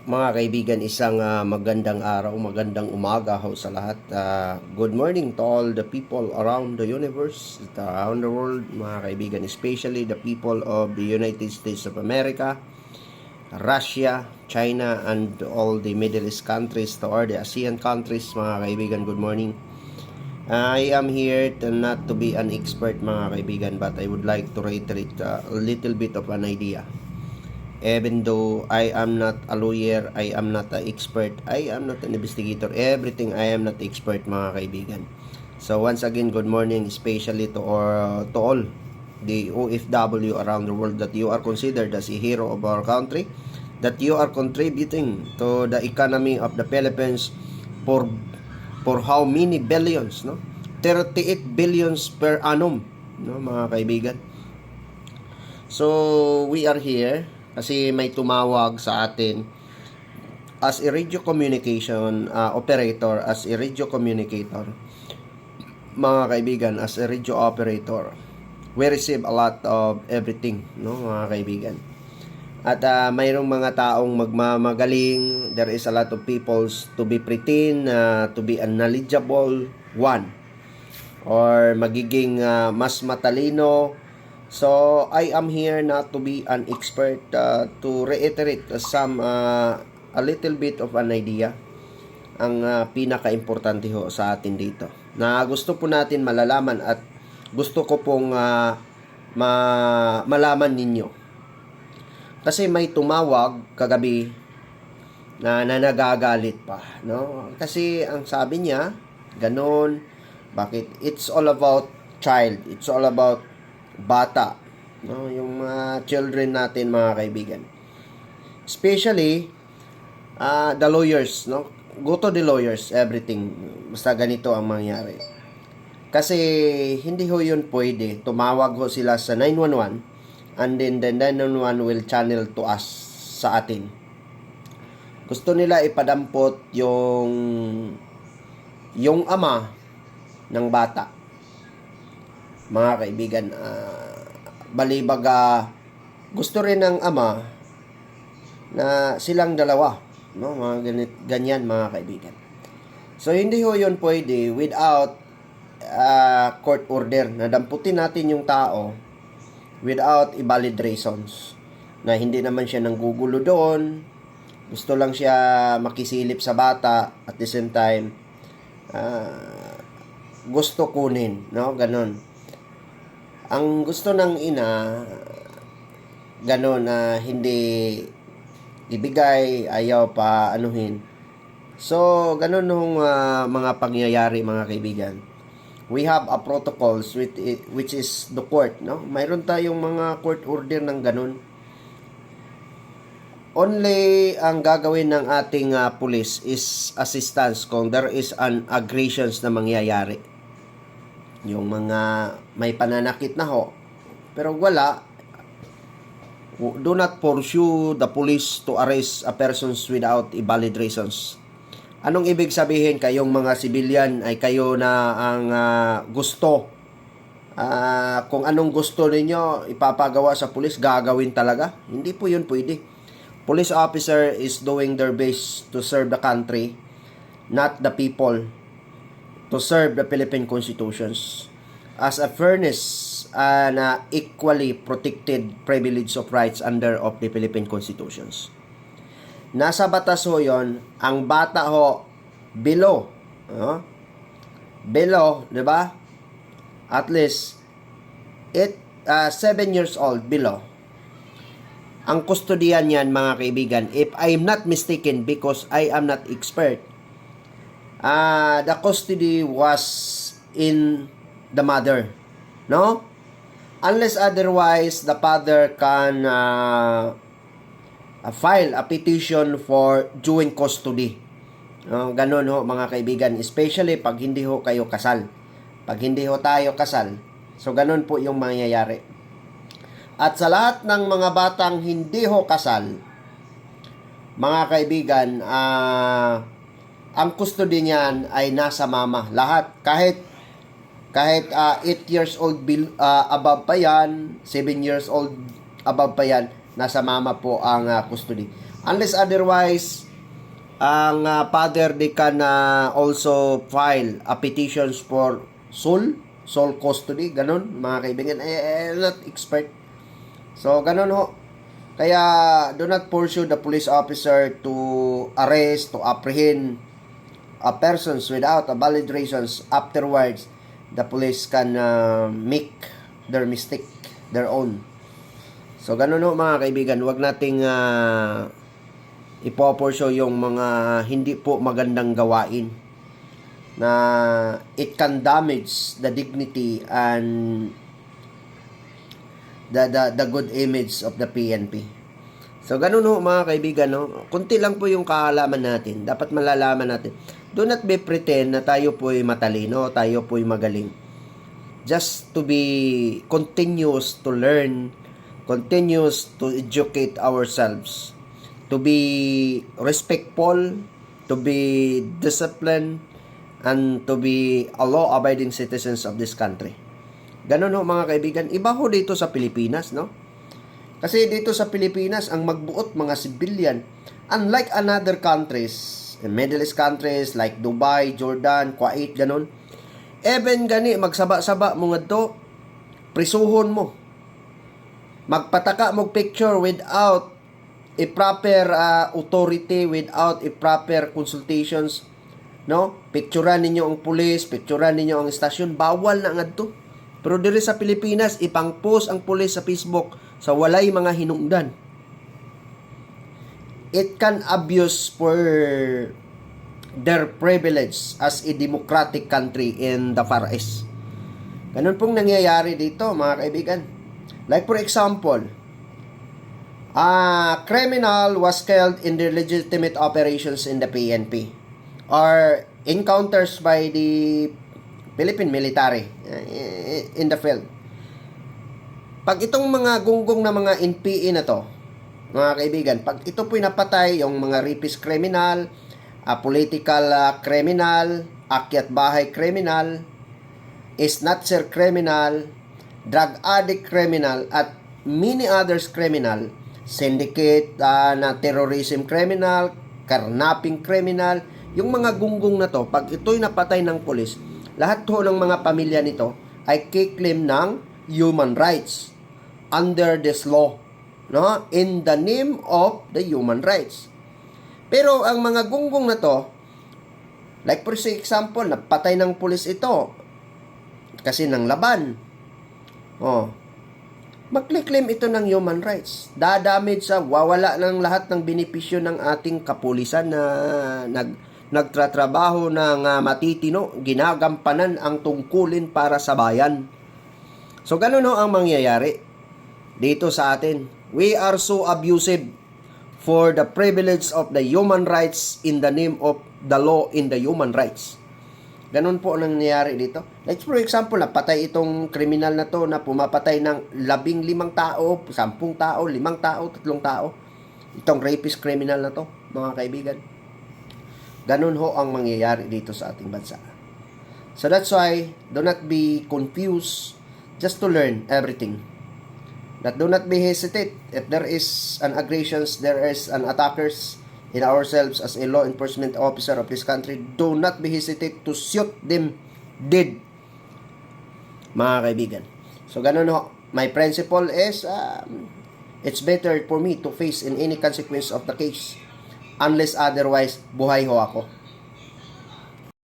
Mga kaibigan, isang ah, magandang araw, magandang umaga ho sa lahat. Ah, good morning to all the people around the universe, around the world, mga kaibigan, especially the people of the United States of America, Russia, China, and all the Middle East countries, to the ASEAN countries, mga kaibigan, good morning. I am here to not to be an expert, mga kaibigan, but I would like to reiterate uh, a little bit of an idea even though I am not a lawyer, I am not an expert, I am not an investigator, everything I am not expert mga kaibigan. So once again, good morning especially to, or, to all the OFW around the world that you are considered as a hero of our country, that you are contributing to the economy of the Philippines for for how many billions, no? 38 billions per annum, no, mga kaibigan. So, we are here kasi may tumawag sa atin as a radio communication uh, operator, as a radio communicator, mga kaibigan, as a radio operator, we receive a lot of everything, no, mga kaibigan. At uh, mayroong mga taong magmamagaling, there is a lot of peoples to be pretend, uh, to be a knowledgeable one, or magiging uh, mas matalino, So, I am here not to be an expert, uh, to reiterate some, uh, a little bit of an idea. Ang uh, pinaka-importante ho sa atin dito. Na gusto po natin malalaman at gusto ko pong uh, ma malaman ninyo. Kasi may tumawag kagabi na, na nagagalit pa, no? Kasi ang sabi niya, ganun, bakit? It's all about child. It's all about bata, no, yung mga children natin mga kaibigan. Especially uh, the lawyers, no? Go to the lawyers, everything. Basta ganito ang mangyari. Kasi hindi ho yun pwede. Tumawag ho sila sa 911 and then the 911 will channel to us sa atin. Gusto nila ipadampot yung yung ama ng bata mga kaibigan, uh, balibaga gusto rin ng ama na silang dalawa, no? Mga ganit, ganyan mga kaibigan. So hindi ho 'yon pwede without uh, court order. Na damputin natin yung tao without valid reasons. Na hindi naman siya nanggugulo doon. Gusto lang siya makisilip sa bata. At the same time uh, gusto kunin no? Ganon ang gusto ng ina, gano'n na hindi ibigay, ayaw pa anuhin. So, ganun nung uh, mga pangyayari mga kaibigan. We have a protocols with it, which is the court, no? Mayroon tayong mga court order ng ganun. Only ang gagawin ng ating uh, police is assistance kung there is an aggressions na mangyayari yung mga may pananakit na ho. Pero wala, do not pursue the police to arrest a persons without a valid reasons. Anong ibig sabihin kayong mga civilian ay kayo na ang uh, gusto uh, kung anong gusto ninyo ipapagawa sa pulis gagawin talaga? Hindi po 'yun pwede. Police officer is doing their best to serve the country, not the people to serve the Philippine constitutions as a fairness and uh, equally protected privilege of rights under of the Philippine constitutions. Nasa batas ho yon ang bata ho below no? below, 'di ba? At least it uh, 7 years old below. Ang kustodiyan niyan mga kaibigan, if I'm not mistaken because I am not expert, uh, the custody was in the mother. No? Unless otherwise, the father can uh, file a petition for joint custody. No, ganun ho mga kaibigan, especially pag hindi ho kayo kasal. Pag hindi ho tayo kasal, so ganun po yung mangyayari. At sa lahat ng mga batang hindi ho kasal, mga kaibigan, ah uh, ang custody niyan ay nasa mama. Lahat, kahit kahit uh, 8 years old uh, above pa yan, 7 years old above pa yan, nasa mama po ang ah, custody. Unless otherwise, ang ah, father they can ah, also file a petitions for sole, sole custody, ganun, mga kaibigan. I, I'm not expert. So, ganun ho. Kaya, do not pursue the police officer to arrest, to apprehend a persons without a valid reasons. Afterwards, the police can uh, make their mistake their own. So, ganun ho mga kaibigan. Huwag nating uh, ipoporsyo yung mga hindi po magandang gawain na it can damage the dignity and the, the, the good image of the PNP. So, ganun ho mga kaibigan, no? Kunti lang po yung kaalaman natin. Dapat malalaman natin. Do not be pretend na tayo po ay matalino, tayo po ay magaling. Just to be continuous to learn, continuous to educate ourselves, to be respectful, to be disciplined, and to be a law-abiding citizens of this country. Ganun ho mga kaibigan. Iba ho dito sa Pilipinas, no? Kasi dito sa Pilipinas, ang magbuot mga civilian, unlike another countries, Middle East countries like Dubai, Jordan, Kuwait, ganun. Even gani, magsaba-saba mo nga to, prisuhon mo. Magpataka mo picture without a proper uh, authority, without a proper consultations, no? Picturean ninyo ang pulis, picturean ninyo ang estasyon, bawal na nga to. Pero diri sa Pilipinas, ipang-post ang pulis sa Facebook sa walay mga hinungdan. It can abuse for their privilege as a democratic country in the Far East. Ganun pong nangyayari dito, mga kaibigan. Like for example, a criminal was killed in the legitimate operations in the PNP or encounters by the Philippine military uh, in the field. Pag itong mga gunggong na mga NPE na to, mga kaibigan, pag ito po'y napatay, yung mga rapist criminal, a political uh, criminal, akyat bahay criminal, snatcher criminal, drug addict criminal, at many others criminal, syndicate uh, na terrorism criminal, karnaping criminal, yung mga gunggong na to, pag ito'y napatay ng pulis, lahat ho ng mga pamilya nito ay kiklaim ng human rights under this law no? In the name of the human rights. Pero ang mga gunggong na to like for example napatay ng pulis ito kasi ng laban. Oh. Magkliklaim ito ng human rights. Dadamage sa wawala ng lahat ng benepisyo ng ating kapulisan na nag nagtratrabaho ng uh, matitino, ginagampanan ang tungkulin para sa bayan. So, ganun ho ang mangyayari dito sa atin. We are so abusive for the privilege of the human rights in the name of the law in the human rights. Ganun po ang nangyayari dito. Like for example, napatay itong kriminal na to na pumapatay ng labing limang tao, sampung tao, limang tao, tatlong tao. Itong rapist criminal na to, mga kaibigan. Ganun ho ang mangyayari dito sa ating bansa. So that's why, do not be confused just to learn everything. That do not be hesitate. If there is an aggressions, there is an attackers in ourselves as a law enforcement officer of this country, do not be hesitate to shoot them dead. Mga kaibigan. So ganun ho. My principle is, um, it's better for me to face in any consequence of the case unless otherwise buhay ho ako.